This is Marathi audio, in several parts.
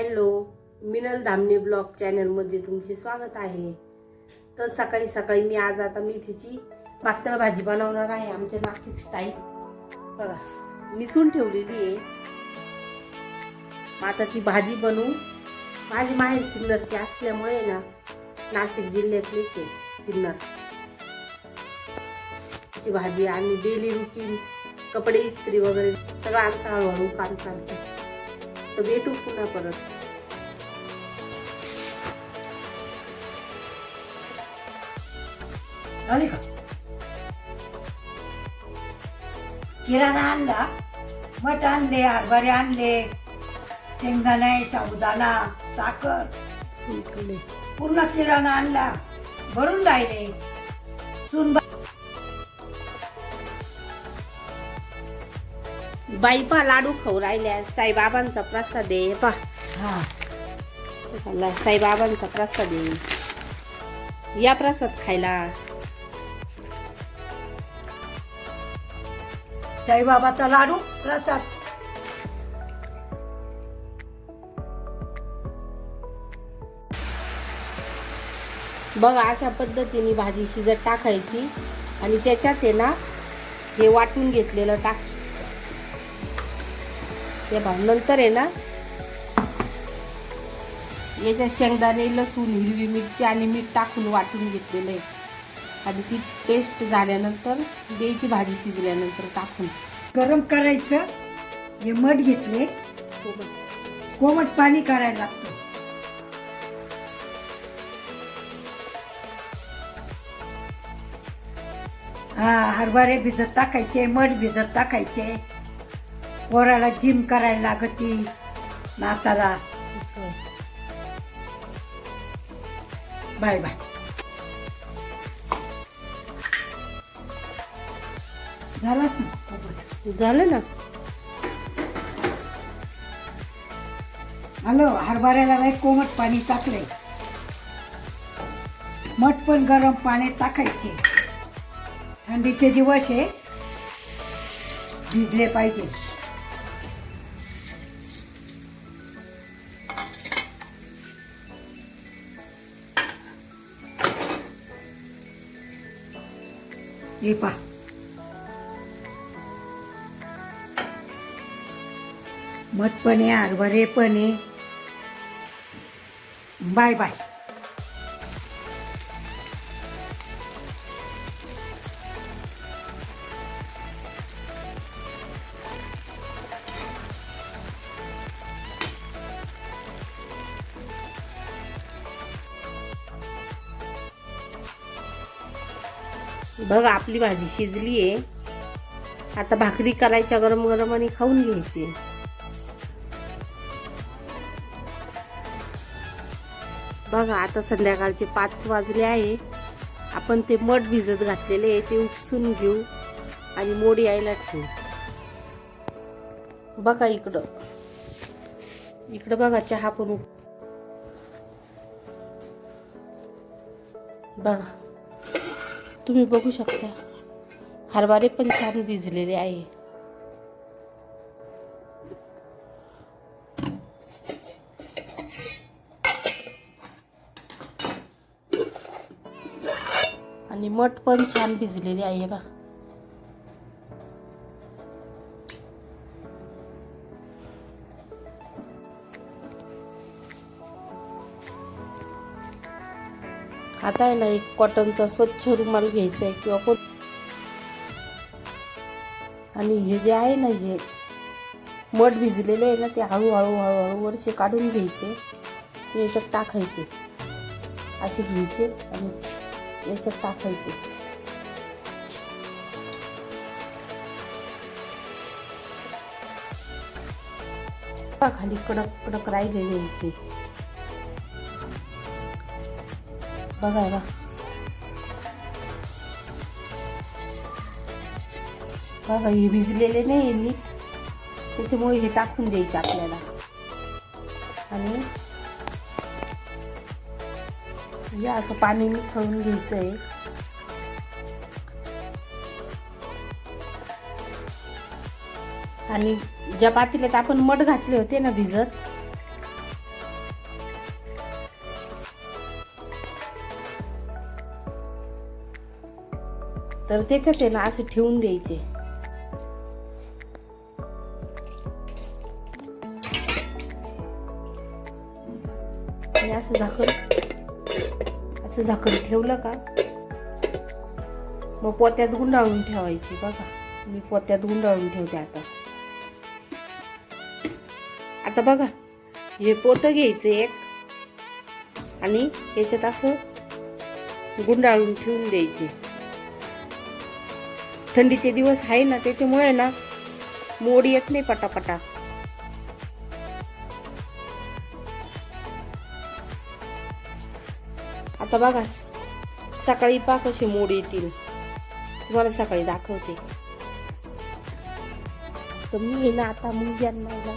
हॅलो मिनल धामणे ब्लॉग चॅनलमध्ये तुमचे स्वागत आहे. तर सकाळी सकाळी मी आज आता मेथीची पातळ भाजी बनवणार आहे आमच्या नाशिक स्टाईल बघा मिसून ठेवलेली आहे. आता ती भाजी बनवू. माझी माहेर सिन्नरची असल्यामुळे ना नाशिक जिल्ह्यातलीच आहे सिन्नर. ची भाजी आणि डेली रुटीन कपडे इस्त्री वगैरे सगळं आमचं हळूहळू काम चालतं. तर भेटू पुन्हा परत. झाली का? किराणा आणला. मठ आणले हरभरे आणले शेंगदाणे साबुदाणा साखर. पूर्ण किराणा आणला. भरून राहिले. सुनबा बाई पा लाडू खाऊ राहिल्या. साईबाबांचा प्रसाद आहे पा हा. साईबाबांचा प्रसाद आहे. या प्रसाद खायला. साईबाबाचा लाडू प्रसाद. बघा अशा पद्धतीने भाजी शिजत टाकायची. आणि त्याच्यात आहे ना हे वाटून घेतलेलं टाक ते नंतर आहे ना. याच्या शेंगदाणे लसूण हिरवी मिरची आणि मीठ टाकून वाटून घेतलेलं आहे. आणि ती पेस्ट झाल्यानंतर द्यायची भाजी शिजल्यानंतर टाकून. गरम करायचं हे मठ घेतले. कोमट पाणी करायला लागतं. हा हरभरे भिजत टाकायचे मठ भिजत टाकायचे. पोराला जिम करायला लागती. नाताला. Bye bye. झालाच ना झालं ना. हॅलो हरभऱ्याला बाई कोमट पाणी टाकले मठ पण गरम पाण्यात टाकायचे. थंडीचे दिवस आहे. भिजले पाहिजे. हे पा. मठ पण आहे हरभरे पण आहे बाय बाय. बघ आपली भाजी शिजली आहे. आता भाकरी करायच्या गरम गरम आणि खाऊन घ्यायची. बघा आता संध्याकाळचे पाच वाजले आहे. आपण ते मठ भिजत घातलेले आहे ते उपसून घेऊ आणि मोड यायला ठेवू. बघा इकडं. इकडं बघा चहा पण उप- बघा. तुम्ही बघू शकता. हरभरे पण छान भिजलेले आहे. आणि मठ पण छान भिजलेले आहे बा. आता आहे ना एक कॉटनचा स्वच्छ रुमाल घ्यायचा आहे किंवा कोण आणि हे जे आहे ना हे मठ भिजलेले आहे ना ते हळूहळू हळूहळू वरचे काढून घ्यायचे. ते याच्यात टाकायचे. असे घ्यायचे आणि याच्यात टाकायचे. खाली कडक कडक राहिलेले होते. ते बघा बा हे भिजलेले नाही नीट. त्याच्यामुळे हे टाकून द्यायचे आपल्याला. आणि या असं पाणी निथळून घ्यायचं आहे आणि ज्या पातेल्यात आपण मठ घातले होते ना भिजत तर त्याच्यात आहे ना असे ठेवून द्यायचे. आणि असं झाकण असं झाकण ठेवलं का? मग पोत्यात गुंडाळून ठेवायची बघा. मी पोत्यात गुंडाळून ठेवते आता. आता बघा हे पोतं घ्यायचं एक आणि याच्यात असं गुंडाळून ठेवून द्यायचे. थंडीचे दिवस आहे ना त्याच्यामुळे ना मोड येत नाही पटापटा. आता बघा सकाळी पा कसे मोड येतील. तुम्हाला सकाळी दाखवते. तर मी ना आता मुलग्यांना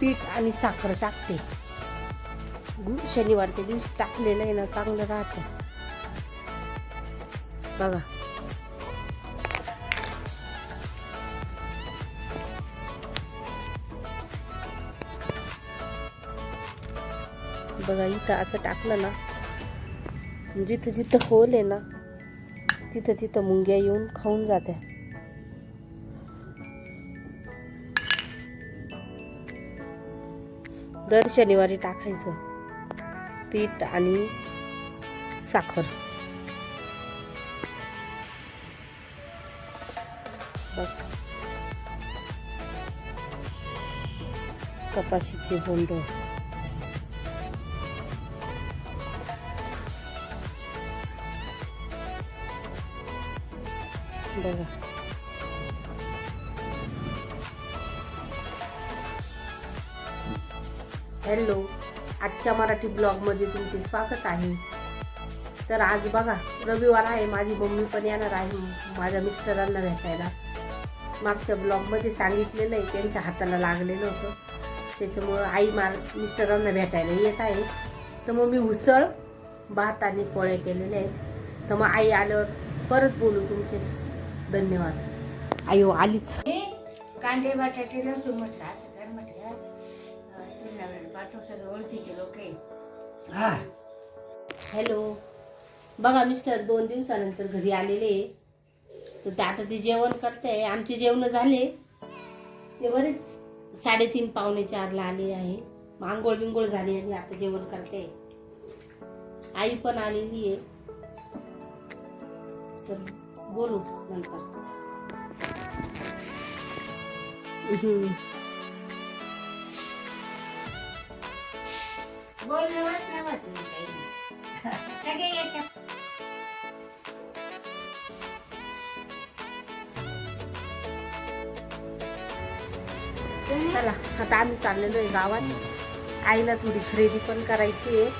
पीठ आणि साखर टाकते. शनिवारच्या दिवशी टाकलेलं आहे ना चांगलं राहतं. बघा. बघा इथं असं टाकलं ना जिथं जिथं होल आहे ना तिथं तिथं मुंग्या येऊन खाऊन जात्या. दर शनिवारी टाकायचं पीठ आणि साखर. कपाशीचे बोंड. बघा. हॅलो आजच्या मराठी ब्लॉगमध्ये तुमचे स्वागत आहे. तर आज बघा रविवार आहे माझी मम्मी पण येणार आहे माझ्या मिस्टरांना भेटायला. मागच्या ब्लॉगमध्ये सांगितलेलं आहे त्यांच्या हाताला लागलेलं होतं. त्याच्यामुळं आई मा मिस्टरांना भेटायला येत आहे. तर मग मी उसळ भात आणि पोळ्या केलेल्या आहेत. तर मग आई आल्यावर परत बोलू तुमचे धन्यवाद. आयो आलीच. कांदे बटाटे लसूण म्हटलं असं कर म्हटलं. तुझ्या पाठव सगळे ओळखीचे लोक आहे. हा. हॅलो. बघा मिस्टर दोन दिवसानंतर घरी आलेले आहे. तर ते आता ते जेवण करते आमचे जेवण झाले. ते बरेच साडेतीन पावणे चारला आले आहे. मग आंघोळ बिंघोळ झाली आणि आता जेवण करते आई पण आलेली आहे. तर बोलू नंतर. हम्म. बोलणंच नाही वाटलं काही. सगळे येतात चला आता आम्ही चाललेलो आहे गावात आईला थोडी खरेदी पण करायची आहे.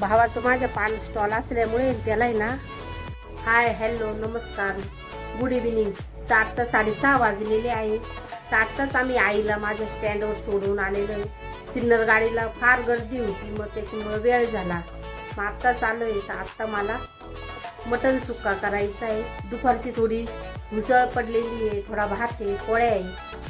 भावाचं माझ्या पान स्टॉल असल्यामुळे त्याला आहे ना हाय हॅलो नमस्कार. गुड इव्हिनिंग तर आत्ता साडेसहा वाजलेले आहे. तर आत्ताच आम्ही आईला माझ्या स्टँडवर सोडून आलेलो आहे. सिन्नर गाडीला फार गर्दी होती मग त्याच्यामुळे वेळ झाला. मग आत्ताच आलो आहे. तर आत्ता मला मटन सुक्का करायचा आहे. दुपारची थोडी मुसळ पडलेली आहे थोडा भात आहे पोळ्या आहे.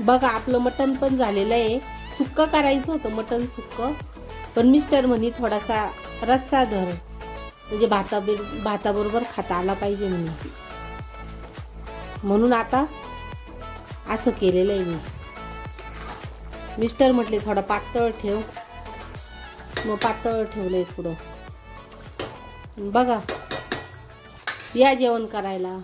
बघा आपलं मटण पण झालेलं आहे. सुक्क करायचं होतं मटण सुक्क. पण मिस्टर म्हणे थोडासा रस्सा धर. म्हणजे भाता भाताबरोबर खाता आला पाहिजे म्हणे. म्हणून आता असं केलेलं आहे मी. मिस्टर म्हटले थोडा पातळ ठेव. मग पातळ ठेवलंय पुढं. बघा या जेवण करायला.